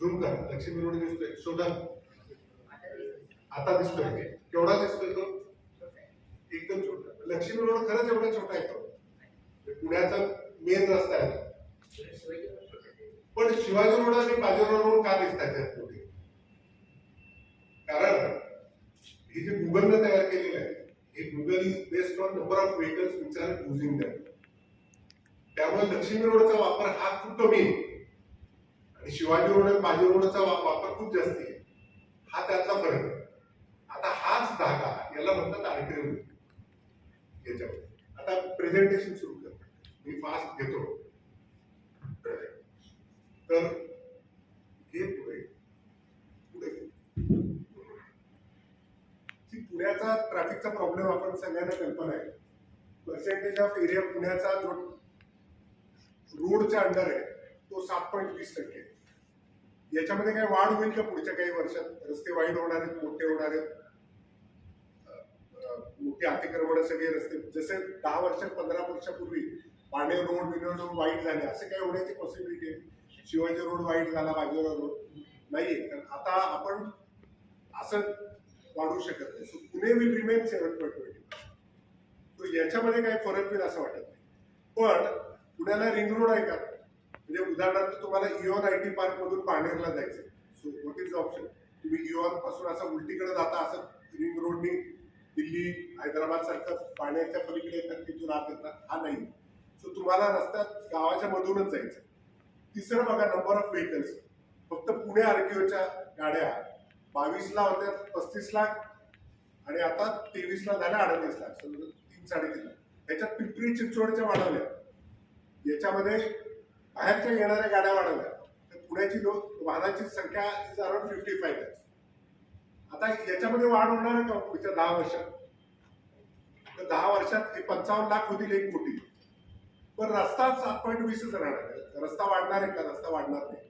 Zoom कर. Lakshmi road दिसतोय. शोधा. आता दिसतोय. केवढा दिसतोय तो? एकदम छोटा. लक्ष्मी रोड खरंच एवढा छोटा आहे तो. पुण्याचा मेन रस्ता आहे पण शिवाजी रोड आणि बाजीराव रोड का दिसतात त्यात कारण हे जे गुगलनं तयार केलेलं आहे हे Google is based on number of vehicles which are using त्यामुळे लक्ष्मी रोडचा वापर हा खूप कमी आहे. शिवाजी रोड आणि बाजी रोडचा वापर खूप जास्ती आहे. हा त्यातला फरक आहे. आता हाच धागा याला म्हणतात आर्टिओ. याच्यावर. आता प्रेझेंटेशन सुरू कर. मी फास्ट घेतो. तर हे पुढे. पुढे. की पुण्याचा ट्रॅफिकचा प्रॉब्लेम आपण सगळ्यांना कल्पना आहे. पर्सेंटेज ऑफ एरिया पुण्याचा जो रोडच्या अंडर आहे तो सात पॉईंट वीस टक्के आहे. याच्यामध्ये काय वाढ होईल का पुढच्या काही वर्षात? रस्ते वाईट होणार आहेत मोठे होणार आहेत? मोठी अतिक्रमण सगळे रस्ते. जसे दहा वर्ष पंधरा वर्षापूर्वी पांडे रोड विनोद रोड वाईट झाले असे काय होण्याची पॉसिबिलिटी आहे. शिवाजी रोड वाईट झाला बाजीराव रोड. नाहीये. कारण आता आपण असं वाढू शकत नाही. So Pune will remain seven point twenty याच्यामध्ये काही फरक होईल असं वाटत नाही. पण पुण्याला रिंग रोड आहे का? म्हणजे उदाहरणार्थ तुम्हाला इओन आय टी पार्क मधून पाणेरला जायचं सो व्हॉट इज ऑप्शन तुम्ही e इओनपासून असं उलटीकडे जाता असं रिंग रोडनी दिल्ली हैदराबाद सारखं पाण्याच्या पलीकडे येतात तिथून आत येतात. हा नाही. सो तुम्हाला रस्त्यात गावाच्या मधूनच जायचं तिसरं बघा नंबर ऑफ व्हेकल्स फक्त पुणे आरटीओच्या गाड्या बावीस ला होत्या पस्तीस लाख. आणि आता तेवीस ला झाल्या अडतीस लाख. तीन साडेतीन लाख. याच्यात पिंपरी चिंचवडच्या वाढवल्या. याच्यामध्ये बाहेरच्या येणाऱ्या गाड्या वाढवल्या. तर पुण्याची लोक वाहनाची संख्या इज अराउंड फिफ्टी फाईव्ह आता याच्यामध्ये वाढ होणार आहे का पुढच्या दहा वर्षात? तर दहा वर्षात हे पंचावन्न लाख होतील एक कोटी. पण रस्ता सात पॉईंट वीसच राहणार आहे. रस्ता वाढणार आहे का? रस्ता वाढणार नाही.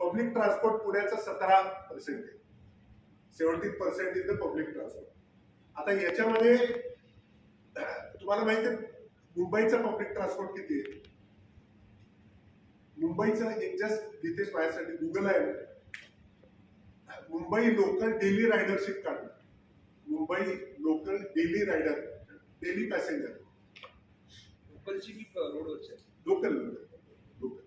पब्लिक ट्रान्सपोर्ट पुण्याचं सतरा पर्सेंट आहे. Seventy percent is the public transport आता याच्यामध्ये तुम्हाला माहिती आहे मुंबईचं पब्लिक ट्रान्सपोर्ट किती आहे? मुंबईचं एक जस्ट जिथेच माझ्यासाठी गुगल आहे. मुंबई लोकल डेली रायडरशिप काढणं Mumbai local daily rider daily passenger लोकलची की रोडवरची लोकल लोकल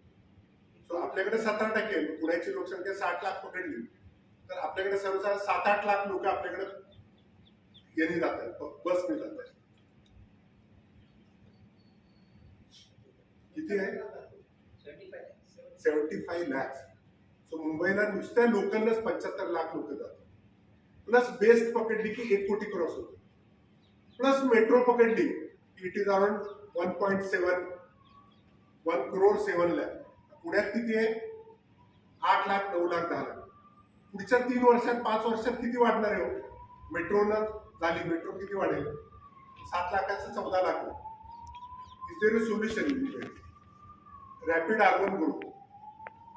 सो आपल्याकडे सतरा टक्के. पुण्याची लोकसंख्या साठ लाख पकडली. तर आपल्याकडे सर्वसाधारण सात आठ लाख लोक आपल्याकडे यांनी जातात बसने जातात किती आहे? Seventy five lakhs. सो मुंबईला नुसत्या लोकललाच पंच्याहत्तर लाख लोक जातात. प्लस बेस्ट पकडली की एक कोटी क्रॉस होतो. प्लस मेट्रो पकडली it is around one point seven one crore seven lakh पुण्यात किती आहे? आठ लाख नऊ लाख दहा लाख. पुढच्या तीन वर्षात पाच वर्षात किती वाढणार आहे हो? मेट्रोनं झाली मेट्रो किती वाढेल? सात लाखाचं चौदा lakh. Is there solution rapid आगमन ग्रुप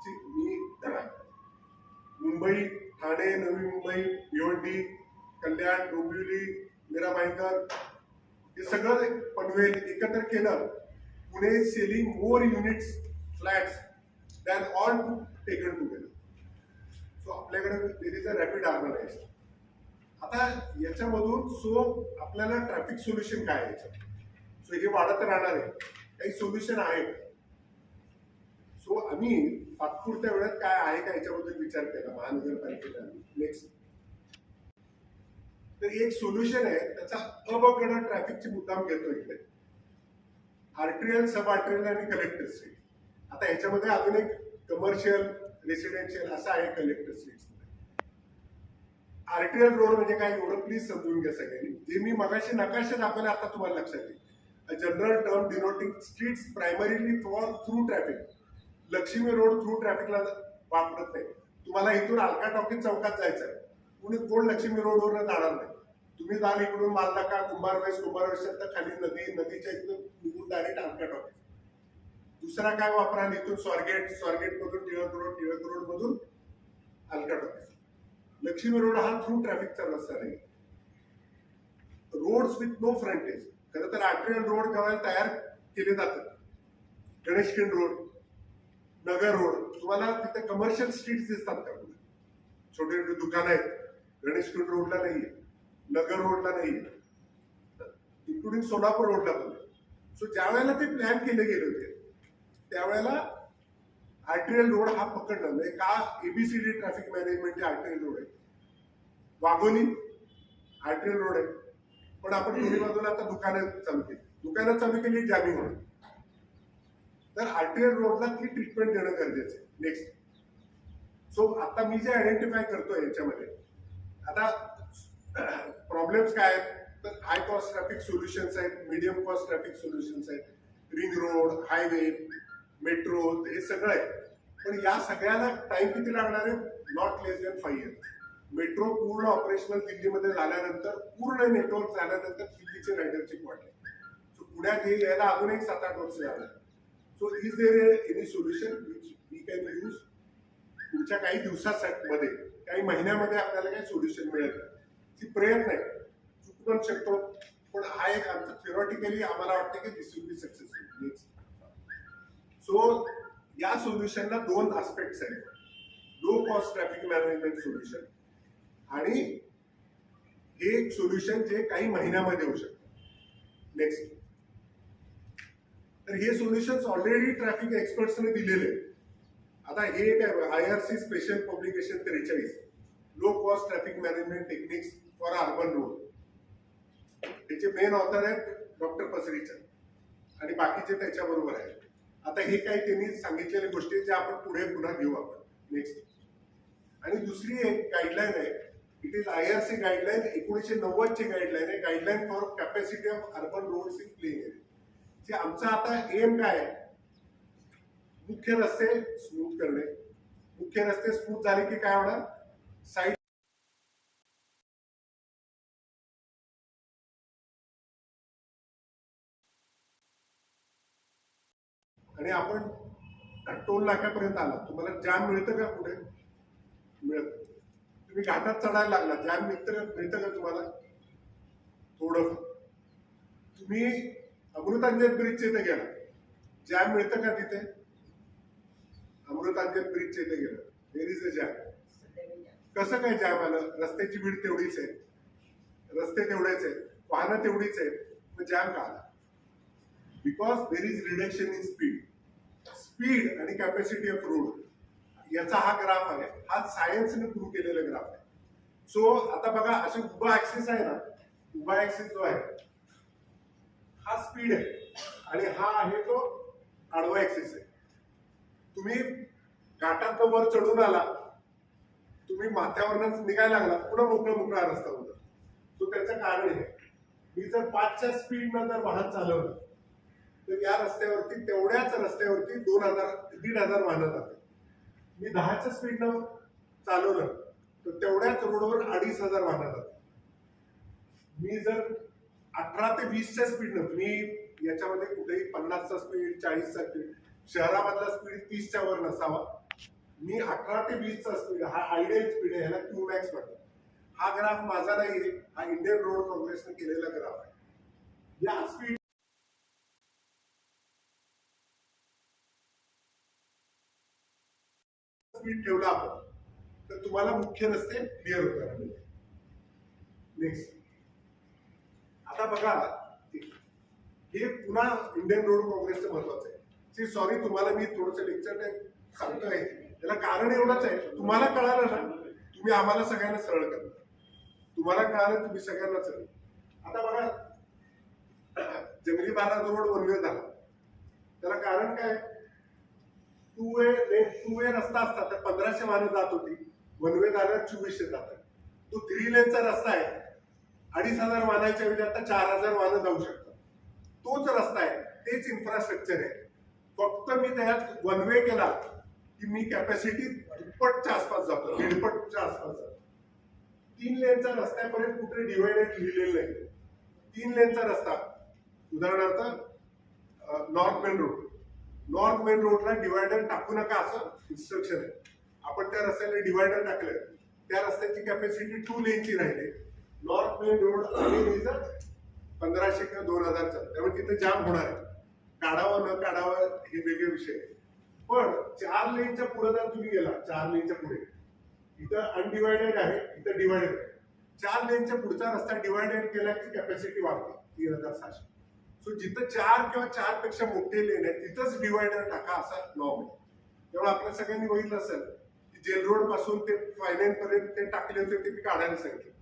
मी मुंबई ठाणे नवी मुंबई भिवंडी कल्याण डोंबिवली मीरा भाईंदर हे सगळं एक पनवेल एकत्र केलं. Pune selling more units flats than all taken together so आपल्याकडे there is a rapid organization आता याच्यामधून सो आपल्याला ट्रॅफिक सोल्युशन काय याच्यात? सो हे वाढत राहणार आहे. काही सोल्युशन आहे सो आम्ही तात्पुरत्या वेळेत काय आहे का याच्याबद्दल विचार केला महानगरपालिकेला नेक्स्ट तर एक सोल्युशन आहे त्याचा अबकडं ट्रॅफिकची मुद्दाम घेतो इकडे. आर्ट्रियल सब आर्ट्रियल आणि कलेक्टर स्ट्रीट आता याच्यामध्ये अजून एक कमर्शियल रेसिडेन्शियल असा आहे कलेक्टर स्ट्रीट आर्ट्रियल रोड म्हणजे काय? एवढं प्लीज समजून घ्या सगळ्यांनी. जे मी मगाशी नकाशे दाखवले आता तुम्हाला लक्षात येईल. General term denoting streets primarily for through traffic Lakshmi road through ट्रॅफिकला वापरत नाही. तुम्हाला इथून अलका टॉकीज चौकात जायचं आहे कुणी कोण लक्ष्मी रोडवर जाणार नाही. तुम्ही जाल इकडून मालनाका कुंभारवेस तर खाली नदी नदीच्या इथून निघून डायरेक्ट अलका टॉकीज. दुसरा काय वापराल इथून स्वारगेट स्वारगेट मधून टिळक रोड टिळक रोड मधून अलका टॉकीज. लक्ष्मी रोड हा थ्रू ट्रॅफिकचा रस्ता नाही. रोड्स विथ नो फ्रंटेज खरं तर आर्ट्रियल रोड गव्हायला तयार केले जातात. Ganeshkhind road Nagar road. तुम्हाला तिथे कमर्शियल स्ट्रीट दिसतात का? छोटे छोटे दुकानं आहेत. गणेश कुंड रोडला नाहीये. नगर रोडला नाहीये. इन्क्लुडिंग सोलापूर रोडला पण सो ज्या वेळेला ते प्लॅन केले गेले होते त्यावेळेला आर्टिरियल रोड हा पकडला. म्हणजे का A B C D traffic मॅनेजमेंटचे arterial road आहे? वाघोली आर्टिरियल रोड आहे. पण आपण दोन्ही बाजूला आता दुकानं चालू केली. दुकानं चालू केली जामिंग होणार तर आर्टिरियल रोडला ती ट्रीटमेंट देणं गरजेचं आहे. नेक्स्ट सो आता मी जे आयडेंटिफाय करतो याच्यामध्ये आता प्रॉब्लेम्स काय आहेत? तर हाय कॉस्ट ट्रॅफिक सोल्युशन्स आहेत मीडियम कॉस्ट ट्रॅफिक सोल्युशन्स आहेत रिंग रोड हायवे मेट्रो हे सगळं आहे पण या सगळ्याला टाइम किती लागणार आहे? Not less than five years metro पूर्ण ऑपरेशनल दिल्लीमध्ये झाल्यानंतर पूर्ण नेटवर्क झाल्यानंतर दिल्लीचे रायडरशिप वाढले. सो पुण्यात हे यायला अजून एक सात आठ वर्ष झालं. So is there any solution which we can use पुढच्या काही दिवसामध्ये काही महिन्यामध्ये आपल्याला काही सोल्युशन मिळेल? ती प्रयत्न आहे. चुकू पण शकतो पण हा एक आमचं थिओरॉटिकली आम्हाला वाटतं की this will be successful so या सोल्युशनला दोन आस्पेक्ट्स आहेत. Low cost traffic management solution आणि हे एक सोल्युशन जे काही महिन्यामध्ये होऊ शकतं. नेक्स्ट तर हे सोल्युशन्स ऑलरेडी ट्रॅफिक एक्सपर्ट्सने दिलेले आता हे काय I R C special publication त्रेचाळीस. Low cost traffic management techniques for urban road त्याचे मेन ऑथर आहेत डॉक्टर पसरीचंद. आणि बाकीचे त्याच्याबरोबर आहेत. आता हे काही त्यांनी सांगितलेल्या गोष्टी आहेत, ज्या आपण पुढे पुन्हा घेऊ आपण. नेक्स्ट आणि दुसरी एक गाईडलाईन आहे. It is I R C guideline एकोणीसशे नव्वदची गाईडलाईन आहे. Guideline for capacity of urban roads in plain area जे आमचा आता एम काय आहे? मुख्य रस्ते स्मूथ करणे. मुख्य रस्ते स्मूथ झाले की काय होणार? साईड आणि आपण टोल नाक्यापर्यंत आला. तुम्हाला जाम मिळतं का पुढे मिळत. तुम्ही घाटात चढायला लागला. जाम मिळतं का मिळतं का तुम्हाला? थोडं. तुम्ही अमृतांजन ब्रिज येथे गेला. जॅम मिळतं का तिथे? अमृतांजन ब्रिज येथे गेलं. देर इज अ जॅम कसं काय जॅम आलं? रस्त्याची भीड तेवढीच आहे. रस्ते तेवढेच आहेत. वाहनं तेवढीच आहेत. मग जॅम का आला? Because there is reduction in speed speed आणि कॅपॅसिटी ऑफ रोड याचा हा ग्राफ आहे. हा सायन्सने प्रूव्ह केलेला ग्राफ आहे. सो आता बघा असे उभा ऍक्सिस आहे ना? उभा ऍक्सिस जो आहे हा स्पीड आहे. आणि हा आहे तो आडवा ऍक्सिस आहे. तुम्ही घाटात वर चढून आला तुम्ही माथ्यावरनं निघायला लागला पुन्हा मोकळा मोकळा रस्ता होता. तो त्याचं कारण आहे. मी जर पाचच्या स्पीडनं जर वाहन चालवलं तर या रस्त्यावरती तेवढ्याच रस्त्यावरती दोन हजार दीड हजार वाहनं जातात. मी दहाच्या स्पीडनं चालवलं तर तेवढ्याच रोडवर अडीच हजार वाहनं जातात. मी जर अठरा ते वीसच्या स्पीडनं तुम्ही याच्यामध्ये कुठेही पन्नासचा स्पीड चाळीसचा स्पीड शहरामधला स्पीड तीसच्या वर नसावा मी अठरा ते वीसचा स्पीड हा आयडियल स्पीड आहे ह्याला क्यू मॅक्स म्हणतात. हा ग्राफ माझा नाही आहे हा इंडियन रोड काँग्रेसने केलेला ग्राफ आहे. या स्पीड स्पीड ठेवला आपण तर तुम्हाला मुख्य रस्ते क्लिअर होतात. नेक्स्ट आता बघा हे पुन्हा इंडियन रोड काँग्रेसचं महत्वाचं आहे. सॉरी तुम्हाला मी थोडंसं लेक्चर सांगतोय. त्याला कारण एवढंच आहे. तुम्हाला कळालं ना? तुम्ही आम्हाला सगळ्यांना सरळ करता तुम्हाला कळालं तुम्ही सगळ्यांना सरळ आता बघा जंगली बारा रोड वनवे झाला. त्याला कारण काय? Two way lane two way रस्ता असता तर पंधराशे वाहनं जात होती. वनवे झाल्यावर चोवीसशे जातात तो थ्री लेनचा रस्ता आहे. अडीच हजार वाहनाच्या वेळी आता चार हजार वाहनं जाऊ शकतात. तोच रस्ता आहे तेच इन्फ्रास्ट्रक्चर आहे. फक्त मी त्यात वन वे केला की मी कॅपॅसिटी दुप्पटच्या आसपास जातो दीडपटच्या आसपास जातो. तीन लेनचा रस्त्यापर्यंत कुठे डिवायडेड लिहिलेलं नाही. तीन लेनचा रस्ता. उदाहरणार्थ north main road north main रोडला डिवायडर टाकू नका असं इन्स्ट्रक्शन आहे. आपण त्या रस्त्याला डिवायडर टाकलं त्या रस्त्याची कॅपॅसिटी टू लेनची राहिली. नॉर्थ मेन रोड आणि पंधराशे किंवा दोन हजारचा. त्यामुळे तिथे जाम होणार आहे. काढावं न काढावं हे वेगळे विषय आहे. पण चार लेनच्या पुढे जर तुम्ही गेला चार लेनच्या पुढे इथं अनडिवायडेड आहे इथं डिवायडेड आहे. चार लेनच्या पुढचा रस्ता डिवायडेड केला की कॅपॅसिटी वाढते तीन हजार सहाशे. सो जिथं चार किंवा चारपेक्षा मोठे लेन आहे तिथंच डिवायडर टाका असा नॉर्म आहे. तेव्हा आपल्या सगळ्यांनी बघितलं असेल की जेल रोडपासून ते फायनान्स पर्यंत ते टाकले होते ते मी काढायला सांगितलं.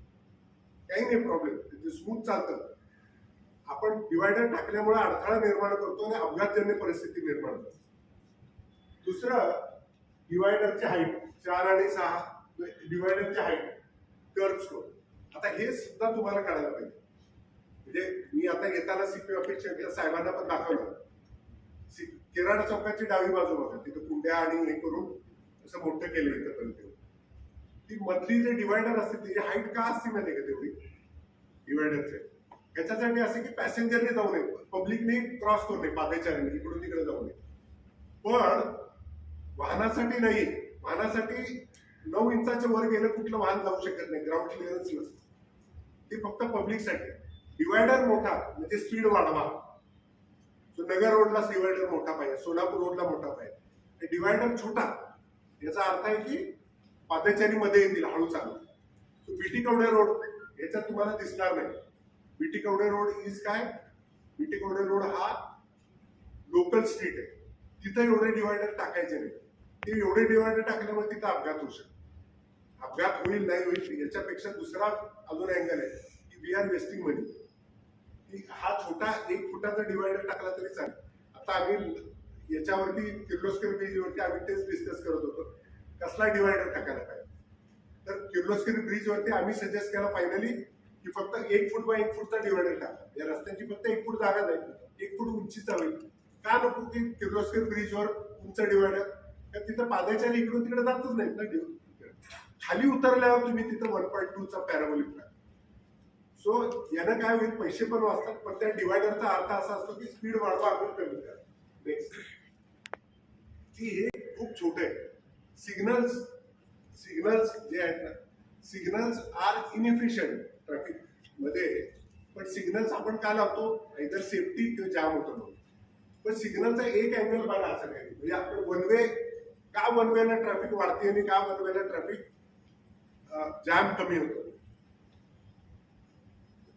काही नाही प्रॉब्लेम ते स्मूथ चालतं. आपण डिवायडर टाकल्यामुळे अडथळा निर्माण करतो आणि अपघातजन्य परिस्थिती निर्माण करतो. दुसरं डिवायडरची हाईट चार आणि सहा. डिवायडरची हाईट कर्व स्कोर आता हे सुद्धा तुम्हाला कळायला पाहिजे. म्हणजे मी आता येताना सीपी ऑफिसच्या साहेबांना पण दाखवलं. सी- केराड चौकाची डावी बाजू बघा. तिथं कुंड्या आणि हे करून असं मोठं केलं इथं पर्यंत ती मधली जे डिवायडर असते त्याची हाईट का असते माहिती का तेवढी? डिवायडरचे याच्यासाठी असं की पॅसेंजरने जाऊ नये. पब्लिकने क्रॉस करू नये. पादचाऱ्यांनी इकडून तिकडे जाऊ नये. पण वाहनासाठी नाही. वाहनासाठी नऊ इंचाच्या वर गेलं कुठलं वाहन जाऊ शकत नाही. ग्राउंड क्लिअरन्स नसतं. ते फक्त पब्लिकसाठी डिवायडर मोठा म्हणजे स्पीड वाढवा. सो नगर रोडला डिवायडर मोठा पाहिजे. सोलापूर रोडला मोठा पाहिजे. डिवायडर छोटा. याचा अर्थ आहे की पादचारी मध्ये येतील हळू चालू. बीटी कवडे रोड याच्यात तुम्हाला दिसणार नाही. B T Kawade road is काय? बीटी कवडे रोड हा लोकल स्ट्रीट आहे. तिथं एवढे डिवायडर टाकायचे नाही. ते एवढे डिवायडर टाकल्यामुळे तिथं अपघात होऊ शकतो. अपघात होईल नाही होईल याच्यापेक्षा दुसरा अजून अँगल आहे की वी आर वेस्टिंग मनी की हा छोटा एक फुटाचा डिवायडर टाकला तरी चालेल. आता आम्ही याच्यावरती किर्लोस्कर ब्रिजवरती आम्ही तेच डिस्कस करत होतो. कसला डिवायडर टाकायला पाहिजे. तर किर्लोस्कर ब्रिजवरती आम्ही सजेस्ट केला फायनली की फक्त एक फूट बाय एक फूटचा डिवायडर टाका. या रस्त्याची फक्त एक फूट जागा जाईल एक फूट उंचीचा होईल. का नको की किर्लोस्कर ब्रिजवर उंच डिवायडर तर तिथं पादचारी इकडून तिकडे जातच नाहीत ना खाली उतरल्यावर तुम्ही तिथं वन पॉईंट टूचा पॅराबोलिक टाका. सो यानं काय होईल पैसे पण वाचतात पण त्या डिवायडरचा अर्थ असा असतो की स्पीड वाढवा आपण कमी करा. नेक्स्ट की हे खूप छोटे आहे. सिग्नल्स सिग्नल्स जे आहेत ना सिग्नल्स आर इनएफिशियंट ट्रॅफिकमध्ये. पण सिग्नल्स आपण का लावतो? इतर सेफ्टी किंवा जाम होतो म्हणून. पण सिग्नलचा एक अँगल बघा असं काही म्हणजे आपण वन वे का वन वेला ट्रॅफिक वाढते आणि का वन वेला ट्रॅफिक जाम कमी होतो?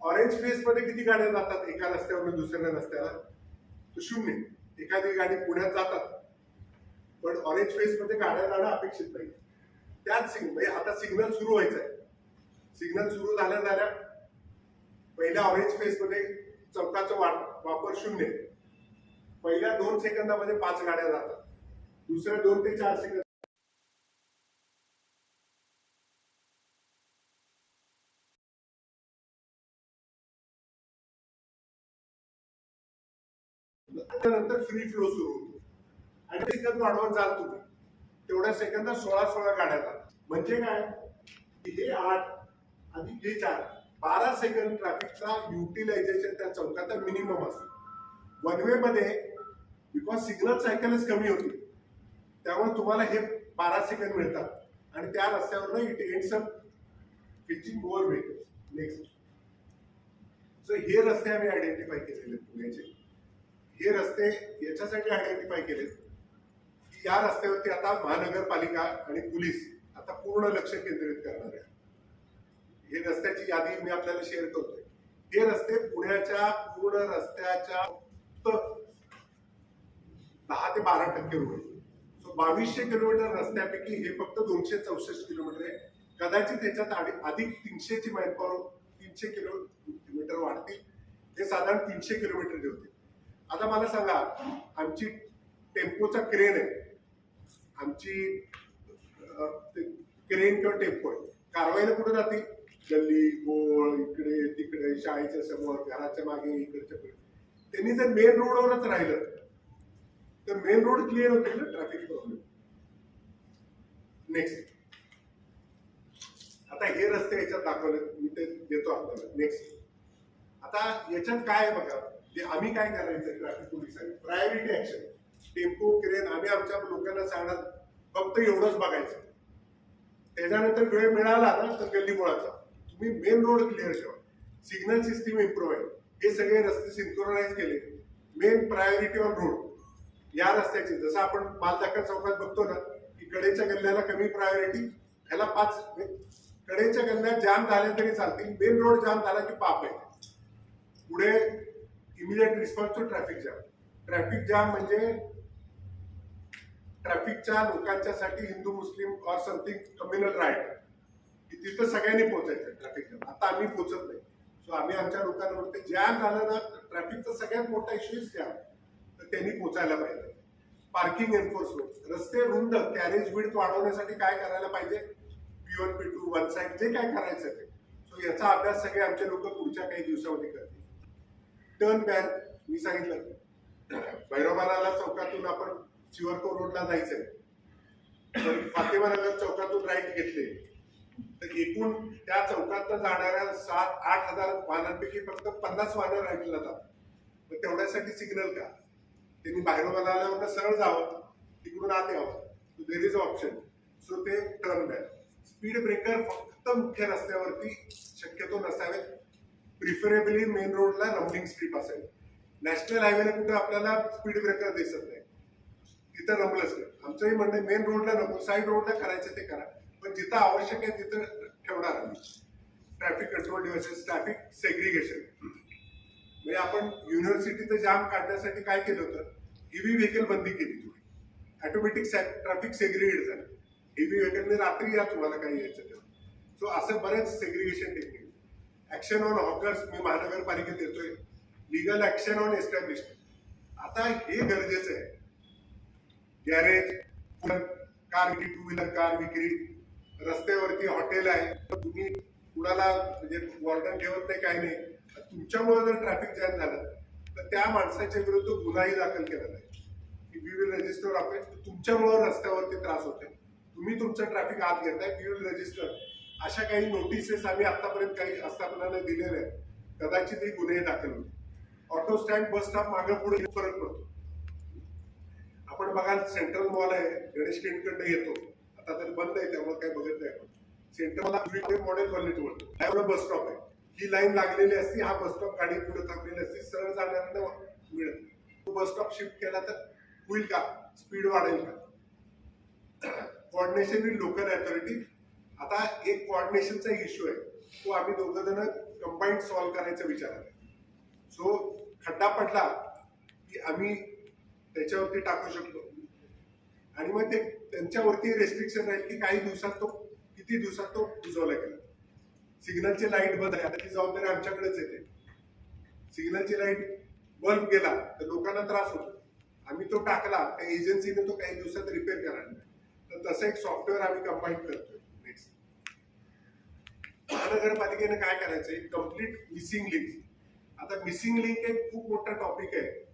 ऑरेंज फेस मध्ये किती गाड्या जातात? एका रस्त्यावरून दुसऱ्या रस्त्याला? तर शून्य. एखादी गाडी पुण्यात जातात. पण ऑरेंज फेस मध्ये गाड्या जाणं अपेक्षित नाही. त्याच सिग्नल म्हणजे आता सिग्नल सुरू व्हायचं आहे सिग्नल सुरू झाल्या झाल्या पहिल्या ऑरेंज फेस मध्ये चौकाचा वापर शून्य. पहिल्या दोन सेकंदामध्ये पाच गाड्या जातात. दुसऱ्या दोन ते चार सेकंद त्यानंतर फ्री फ्लो सुरू होतो. आणि सेकंद वाढवत जाल तुम्ही तेवढ्या सेकंदात सोळा सोळा गाड्या जातात म्हणजे काय? की हे आठ आणि हे चार बारा सेकंद ट्रॅफिकचा युटिलायझेशन त्या चौकाचा मिनिमम असतो. वन वे मध्ये बिकॉज सिग्नल सायकलच कमी होती. त्यामुळे तुम्हाला हे बारा सेकंद मिळतात. आणि त्या रस्त्यावर it ends up fetching more vehicles next so हे रस्ते आम्ही आयडेंटिफाय केलेले आहेत पुण्याचे. हे रस्ते याच्यासाठी आयडेंटिफाय केलेत. या रस्त्यावरती आता महानगरपालिका आणि पोलीस आता पूर्ण लक्ष केंद्रित करणार आहे हे रस्त्याची यादी मी आपल्याला शेअर करतोय. हे रस्ते पुण्याच्या पूर्ण रस्त्याच्या दहा ते बारा टक्के रोड सो बावीसशे किलोमीटर रस्त्यापैकी हे फक्त दोनशे चौसष्ट किलोमीटर आहे. कदाचित त्याच्यात अधिक तीनशेची मॅनपॉवर तीनशे किलो किलोमीटर वाढतील. हे साधारण तीनशे किलोमीटर होते आता मला सांगा आमची टेम्पोचा क्रेन आहे. आमची क्रेन किंवा टेम्पो कारवाईला कुठे जाते? गल्ली गोळ इकडे तिकडे शाळेच्या समोर घराच्या मागे इकडच्या त्यांनी जर मेन रोडवरच राहिलं तर मेन रोड क्लिअर होते ना ट्रॅफिक प्रॉब्लेम नेक्स्ट आता हे रस्ते याच्यात दाखवले मी ते देतो आपल्याला. नेक्स्ट आता याच्यात काय आहे बघा? ते आम्ही काय करायचं ट्रॅफिक पोलिसांनी? प्रायोरिटी ऍक्शन टेम्पो क्रेन आम्ही आमच्या लोकांना सांगणार फक्त एवढंच बघायचं. त्याच्यानंतर वेळ मिळाला ना तर गल्ली मुळाचा. तुम्ही मेन रोड क्लिअर ठेवा. सिग्नल सिस्टीम इम्प्रूव्ह आहे. हे सगळे रस्ते सिंक्रोनाइज केले. मेन प्रायोरिटी ऑन रोड या रस्त्याची. जसं आपण मालदाखल चौकात बघतो ना की कडेच्या गल्ल्याला कमी प्रायोरिटी ह्याला पाच. कडेच्या गल्ल्यात जाम झाल्या तरी चालतील. मेन रोड जाम झाला की पाप आहे. पुढे immediate response to traffic jam traffic jam म्हणजे ट्रॅफिकच्या लोकांच्यासाठी Hindu Muslim or something communal right की तिथं सगळ्यांनी पोहोचायचं ट्रॅफिक आता आम्ही पोहोचत नाही. सो आम्ही आमच्या लोकांवर ते जॅम झालं ना ट्रॅफिकचा सगळ्यात मोठा इश्यूच जॅम तर त्यांनी पोचायला पाहिजे. पार्किंग एन्फोर्समेंट रस्ते रुंद कॅरेज विड्थ वाढवण्यासाठी काय करायला पाहिजे? P one P two one side जे काय करायचं ते. सो याचा अभ्यास सगळे आमचे लोक पुढच्या काही दिवसामध्ये करतील. टर्न बॅन मी सांगितलं. भैरवबाला चौकातून आपण शिवरको रोडला जायचंय. तर फातेमानगर चौकातून राईट घेतले. तर एकूण त्या चौकात जाणाऱ्या सात आठ हजार वाहनांपैकी फक्त पन्नास वाहनं राईटला जातात. मग तेवढ्यासाठी सिग्नल का? त्यांनी बाहेरून आल्यावर सरळ जावं. तिकडून आत यावं. देर इज ऑप्शन सो ते टर्न बॅक स्पीड ब्रेकर फक्त मुख्य रस्त्यावरती शक्यतो नसावेत. प्रिफरेबली मेन रोडला रमलिंग स्ट्रीप असेल. नॅशनल हायवेला कुठे आपल्याला स्पीड ब्रेकर दिसत नाही. तिथं रमलंच नाही. आमचंही म्हणणं मेन रोडला नको साईड रोडला करायचं ते करा. पण जिथं आवश्यक आहे तिथं ठेवणार आम्ही. Traffic control devices traffic segregation म्हणजे आपण युनिव्हर्सिटीचं जाम काढण्यासाठी काय केलं होतं? हेवी व्हेकल बंदी केली थोडी ऑटोमॅटिक ट्रॅफिक सेग्रिगेट झालं. हेवी व्हेकलने रात्री या तुम्हाला काही यायचं तेव्हा सो असं बरेच segregation technique action on hawkers मी महानगरपालिकेत येतोय. लिगल ऍक्शन ऑन एस्टॅब्लिशमेंट आता हे गरजेचं आहे. गॅरेज कार विक्री टू व्हीलर कार विक्री रस्त्यावरती हॉटेल आहे. तुम्ही कुणाला म्हणजे वॉर्डन ठेवत नाही काही नाही. तुमच्यामुळे जर ट्रॅफिक जॅम झालं तर त्या माणसाच्या विरुद्ध गुन्हाही दाखल केला नाही वी विल रजिस्टर ऑफेन्स तुमच्यामुळे रस्त्यावरती त्रास होते तुम्ही तुमचं ट्रॅफिक आत घेताय वी विल रजिस्टर अशा काही नोटिसेस आम्ही आतापर्यंत काही आस्थापनाने दिलेल्या आहेत. कदाचित गुन्हे दाखल होते ऑटो स्टँड बस स्टॉप मागे पुढे फरक पडतो. आपण बघाल सेंट्रल मॉल आहे गणेश किंडकडनं येतो. आता तर बंद आहे त्यामुळे काही बघत नाही आपण. सेंट्रल मॉडेल क्वालिटी त्यामुळे बस स्टॉप आहे. ही लाईन लागलेली असती हा बस स्टॉप गाडी पुढे थांबलेली असते सरळ जाणाऱ्यांना मिळत तो बस स्टॉप शिफ्ट केला तर होईल का? स्पीड वाढेल का? कोऑर्डिनेशन विथ लोकल अथॉरिटी आता एक कोऑर्डिनेशनचा इश्यू आहे. तो आम्ही दोघं जण कंबाईंड सॉल्व्ह करायचा विचार आहे. सो खड्डा पडला की आम्ही त्याच्यावरती टाकू शकतो. आणि मग ते त्यांच्यावरती रेस्ट्रिक्शन राहील की काही दिवसात तो किती दिवसात तो बुजवला गेला. सिग्नलची लाइट बंद आहे. आता ती जबाबदारी आमच्याकडेच येते. सिग्नलची लाइट बल्ब गेला तर लोकांना त्रास होतो. आम्ही तो टाकला त्या एजन्सीने तो काही दिवसात रिपेअर करायला तर तसं एक सॉफ्टवेअर आम्ही कंबाईन करतोय. नेक्स्ट महानगरपालिकेने काय करायचंय? कंप्लीट मिसिंग लिंक आता मिसिंग लिंक एक खूप मोठा टॉपिक आहे.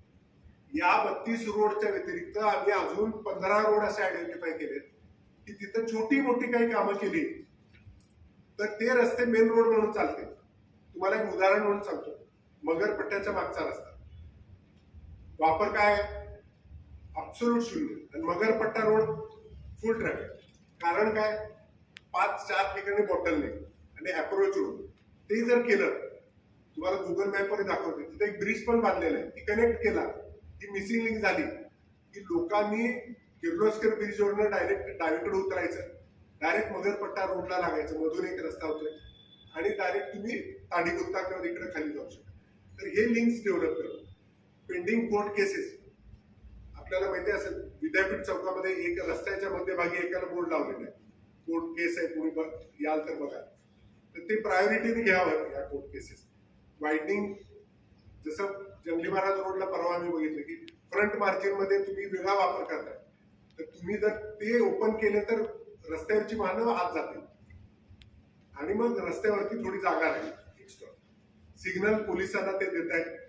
या बत्तीस रोडच्या व्यतिरिक्त आम्ही अजून पंधरा रोड असे आयडेंटिफाय केले की तिथं छोटी मोठी काही कामं केली. तर ते रस्ते मेन रोड म्हणून चालते. तुम्हाला एक उदाहरण म्हणून सांगतो. मगरपट्ट्याच्या मागचा रस्ता. वापर काय अब्सोल्यूट शून्य. आणि मगरपट्टा रोड फुल ट्रॅफिक कारण काय? पाच चार ठिकाणी बॉटल नाही. आणि अप्रोच रोड ते जर केलं तुम्हाला गुगल मॅपवर दाखवते. तिथे एक ब्रिज पण बांधलेला आहे. ती कनेक्ट केला. ती मिसिंग लिंक झाली की लोकांनी किर्लोस्कर ब्रिजवरनं डायरेक्ट डावीकडे उतरायचं. डायरेक्ट मगरपट्टा रोडला लागायचं मधून एक रस्ता होतोय. आणि डायरेक्ट तुम्ही ताडीगुत्ता किंवा इकडे खाली जाऊ शकता. तर हे लिंक्स डेव्हलप करून पेंडिंग कोर्ट केसेस आपल्याला माहिती असेल विद्यापीठ चौकामध्ये एक रस्त्याच्या मध्यभागी एकाला बोर्ड लावलेला आहे. कोर्ट केस आहे कोणी बघ याल तर बघा. तर ते प्रायोरिटीने घ्यावं या कोर्ट केसेस वाईडनिंग जसं जंगली महाराज रोडला परवा मी बघितलं की फ्रंट मार्जिनमध्ये तुम्ही वेगळा वापर करताय. तर तुम्ही जर ते ओपन केले तर रस्त्यावरची वाहनं आत जातील. आणि मग रस्त्यावरती थोडी जागा राहील एक्स्ट्रा सिग्नल पोलिसांना ते देत आहेत.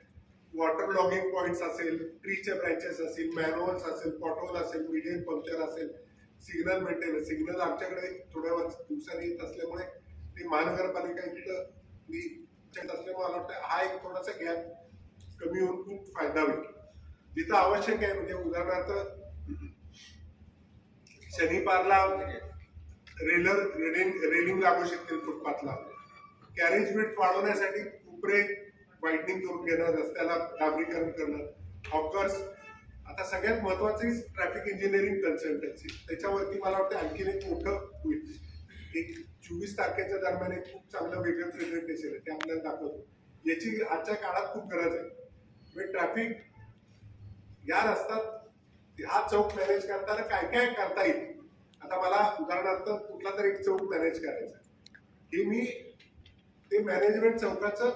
वॉटर लॉगिंग पॉइंट्स असेल ट्रीच्या ब्रँचेस असतील मॅन्युअल्स असेल पॉटोल असेल मीडियम पंक्चर असेल. सिग्नल मेंटेनन्स सिग्नल आमच्याकडे थोड्या वर्ष दिवसांनी येत असल्यामुळे ते महानगरपालिका इथं मी असल्यामुळे मला वाटतं हा एक थोडासा गॅप कमी होऊन खूप फायदा होईल. जिथं आवश्यक आहे म्हणजे उदाहरणार्थ शनिपारला रेलर रेलिंग रेलिंग लागू शकतील फुटपाथला. कॅरेज विट वाढवण्यासाठी उपरे वाईटनिंग करून घेणं रस्त्याला डांबरीकरण करणं हॉकर्स आता सगळ्यात महत्वाची ट्रॅफिक इंजिनिअरिंग कन्सल्टन्सी त्याच्यावरती मला वाटतं आणखीन एक मोठं होईल. एक चोवीस तारखेच्या दरम्यान एक खूप चांगलं वेगळं प्रेझेंटेशन आहे ते आपल्याला दाखवतो. याची आजच्या काळात खूप गरज आहे. म्हणजे ट्रॅफिक या रस्त्यात हा चौक मॅनेज करताना काय काय करता येईल? आता मला उदाहरणार्थ कुठला तरी एक चौक मॅनेज करायचा आहे. हे मी ते मॅनेजमेंट चौकाचं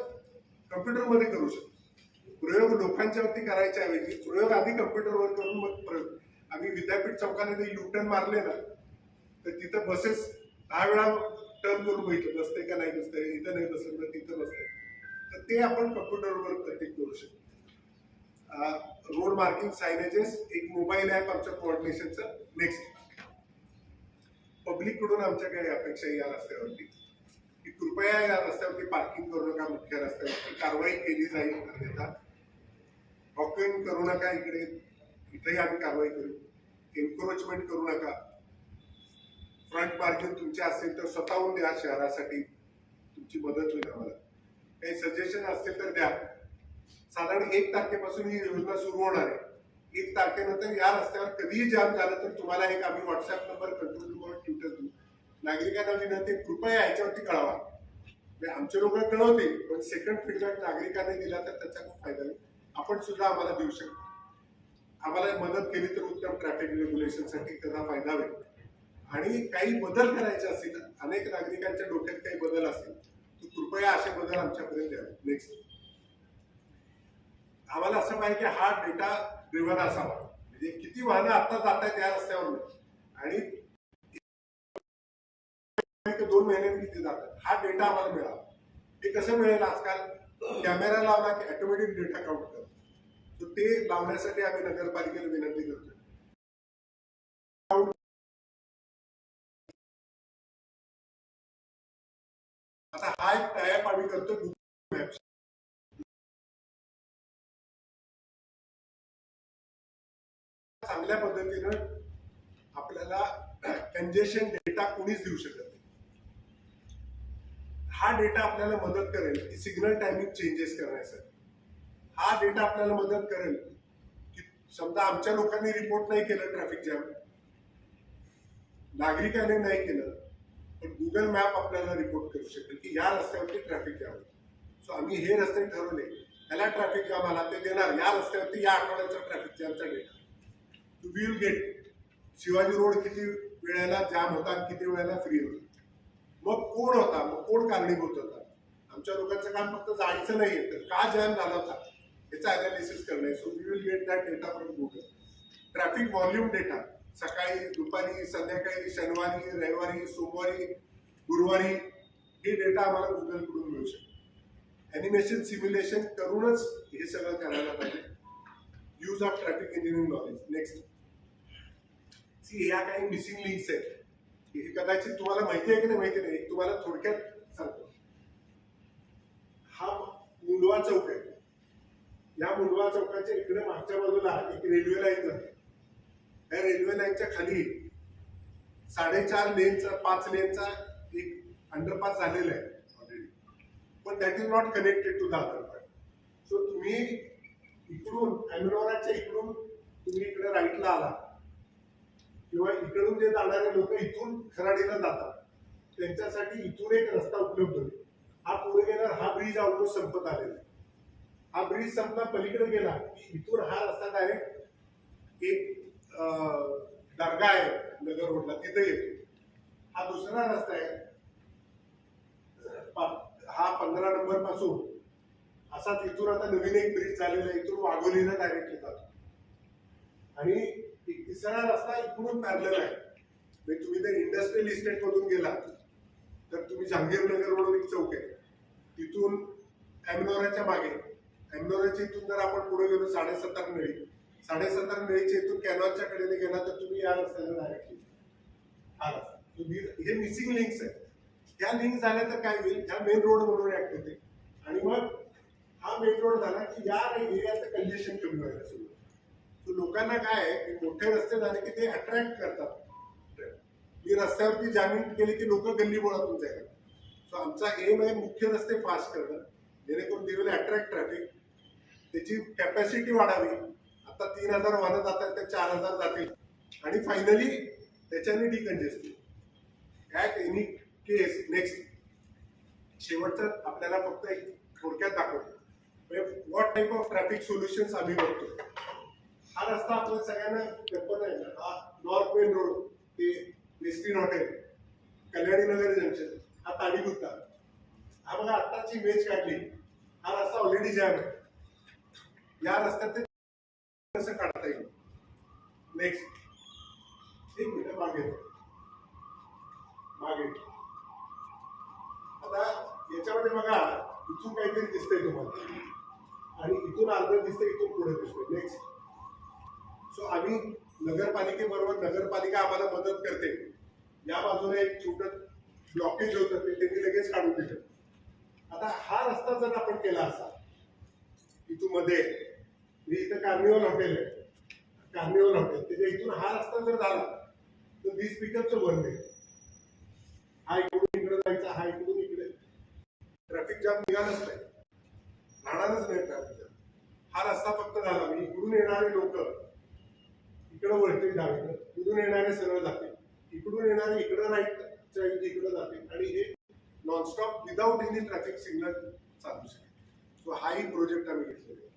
कम्प्युटरमध्ये करू शकतो. प्रयोग लोकांच्या वरती करायच्या ऐवजी प्रयोग आधी कम्प्युटरवर करून मग प्रयोग आम्ही विद्यापीठ चौकाने ते युटर्न मारले ना तर तिथं बसेस दहा वेळा टर्न करून बघितलं बसते का नाही बसते इथं नाही बसत तर तिथं बसते तर ते आपण कम्प्युटरवर प्रत्येक करू शकतो. रोड मार्किंग सायनेजेस एक मोबाईल ॲप आमच्या कोऑर्डिनेशनचं नेक्स्ट पब्लिककडून आमच्या काही अपेक्षा या रस्त्यावरती. की कृपया या रस्त्यावरती पार्किंग करू नका मुख्य रस्त्यावरती. कारवाई केली जाईल अन्यथा वॉकिंग करू नका इकडे. इथेही आम्ही कारवाई करू. एन्क्रोचमेंट करू नका. फ्रंट पार्किंग तुमची असेल तर स्वतःहून द्या शहरासाठी. तुमची मदत होईल आम्हाला. काही सजेशन असतील तर द्या. साधारण एक तारखेपासून ही योजना सुरू होणार आहे. एक तारखेनंतर या रस्त्यावर कधीही जाम झालं तर तुम्हाला एक आम्ही व्हॉट्सअप नंबर कंट्रोल रूमवर ट्विटर देऊ नागरिकांना विनंती कृपया याच्यावरती कळवा. म्हणजे आमचे लोक कळवतील पण सेकंड फीडबॅक नागरिकांनी दिला तर त्याचा खूप फायदा होईल. आपण सुद्धा आम्हाला देऊ शकतो. आम्हाला मदत केली तर उत्तम ट्रॅफिक रेग्युलेशनसाठी त्याचा फायदा होईल. आणि काही बदल करायचे असतील अनेक नागरिकांच्या डोक्यात काही बदल असतील तर कृपया असे बदल आमच्यापर्यंत द्यावे नेक्स्ट आम्हाला असं पाहिजे की हा डेटा ड्रिव्हन असावा. म्हणजे किती वाहनं आता जात आहेत या रस्त्यावरून? आणि दोन महिन्यांनी किती जातात हा डेटा आम्हाला मिळावा. हे कसं मिळेल आजकाल? कॅमेरा लावला की ऑटोमॅटिक डेटा काउंट करतो तर ते लावण्यासाठी आम्ही नगरपालिकेला विनंती करतो आता हा एक टायप आम्ही करतो चांगल्या पद्धतीनं आपल्याला कंजेशन डेटा कोणीच देऊ शकत नाही. हा डेटा आपल्याला मदत करेल की सिग्नल टायमिंग चेंजेस करण्यासाठी. हा डेटा आपल्याला मदत करेल की समजा आमच्या लोकांनी रिपोर्ट नाही केलं ट्रॅफिक जॅम. नागरिकांनी नाही केलं पण गुगल मॅप आपल्याला रिपोर्ट करू शकेल की या रस्त्यावरती ट्रॅफिक जॅम सो आम्ही हे रस्ते ठरवले त्याला ट्रॅफिक जॅम आला ते देणार. या रस्त्यावरती या आठवड्याचा traffic जॅमचा data. To will get Shivaji road किती वेळेला जाम होता आणि किती वेळेला फ्री होता. मग कोण होता? मग कोण कारणीभूत होता? आमच्या लोकांचं काम फक्त जायचं नाही तर का जाम झाला होता? याचा अनालिसिस करणे so we will get that data from Google traffic volume data सकाळी दुपारी संध्याकाळी शनिवारी रविवारी सोमवारी गुरुवारी हे डेटा आम्हाला गुगलकडून मिळू शकतो ॲनिमेशन सिम्युलेशन करूनच हे सगळं करायला पाहिजे. Use of traffic engineering knowledge next see ह्या काही मिसिंग लिंक्स आहेत. हे कदाचित तुम्हाला माहिती आहे की नाही माहिती नाही. तुम्हाला थोडक्यात सांगतो. हा मुंडवा चौक आहे. या मुंडवा चौकाच्या इकडे मागच्या बाजूला एक रेल्वे लाईन जाते. या रेल्वे लाईनच्या खाली साडेचार लेनचा पाच लेनचा एक अंडरपास झालेला आहे ऑलरेडी पण that is not connected to the underpass so तुम्ही इकडून अॅमिनोराच्या इकडून तुम्ही इकडे राईटला आला. किंवा इकडून जे जाणारे लोक इथून खराडीला जातात. त्यांच्यासाठी इथून एक रस्ता उपलब्ध होईल हा पुढे गेल्यावर हा ब्रिज ऑलमोस्ट संपत आलेला आहे. हा ब्रिज संपला पलीकडे गेला की इथून हा रस्ता डायरेक्ट एक दर्गा आहे नगर रोडला तिथे येतो. हा दुसरा रस्ता आहे. हा पंधरा नंबरपासून असा तिथून आता नवीन एक ब्रिज झालेला आहे इथून वाघोलीला डायरेक्ट येतात. आणि तिसरा रस्ता इकडून पॅरलेला आहे. म्हणजे तुम्ही जर इंडस्ट्रियल इस्टेट मधून गेला तर तुम्ही जहांगीरनगर म्हणून एक चौक आहे. तिथून एमनोराच्या मागे एमनोराच्या इथून जर आपण पुढे गेलो साडेसत्तर नळी. साडेसत्तर नळीच्या इथून कॅनॉलच्या कडेने गेला तर तुम्ही या रस्त्याला डायरेक्ट हा रस्ता. हे मिसिंग लिंक्स आहेत. ह्या लिंक झाल्या तर काय होईल? ह्या मेन रोड म्हणून ऍक्ट होते. आणि मग हा मेन रोड झाला की या एरियाचं कंजेशन कमी व्हायला सुरू होतं. लोकांना काय आहे की मोठे रस्ते झाले की ते अट्रॅक्ट करतात. मी रस्त्यावरती जामीन केली की लोक गल्ली बोळातून जायला सो आमचा एम आहे मुख्य रस्ते फास्ट करणं जेणेकरून दे विल अट्रॅक्ट ट्रॅफिक त्याची कॅपॅसिटी वाढावी. आता तीन हजार वाहनं जातात ते चार हजार जातील. आणि फायनली त्याच्याने decongested at any case next शेवटचं आपल्याला फक्त एक थोडक्यात दाखवतो. What type of traffic solutions आम्ही बघतो. हा रस्ता आपल्या सगळ्यांना कल्पना आहे ना हा नॉर्थ मेन रोड ते Westin hotel Kalyani Nagar junction हा ताडीगुत्ता. हा बघा आत्ताची इमेज काढली. हा रस्ता ऑलरेडी जॅम आहे. या रस्त्यात ते कसं काढता येईल? नेक्स्ट एक मिनिट मागे. मागे. आता याच्यामध्ये बघा इथून काहीतरी दिसतंय तुम्हाला. इथून अर्ध दिसतं इथून पुढे दिसतो. नेक्स्ट सो आम्ही नगरपालिकेबरोबर नगरपालिका आम्हाला मदत करते. या बाजूने एक छोट ब्लॉकेज होतं ते त्यांनी लगेच काढून दिलं. आता हा रस्ता जर आपण केला असा इथून मध्ये म्हणजे इथं कार्निवल हॉटेल आहे. कार्निवल हॉटेल त्याच्या इथून हा रस्ता जर झाला तर वीस पिकअपचं बंद आहे. हा इकडून इकडे जायचा हा इकडून इकडे. ट्रॅफिक जाम निघालच नाही. राहणारच नाही ट्रॅफिक जाम हा रस्ता फक्त झाला. मी इकडून येणारे लोक इकडं वळतील डावीकडं इकडून येणारे सरळ जातील इकडून येणारे इकडं राईटच्या इकडं जातील. आणि हे nonstop without any traffic signal चालू शकेल सो हाही प्रोजेक्ट आम्ही घेतलेला आहे.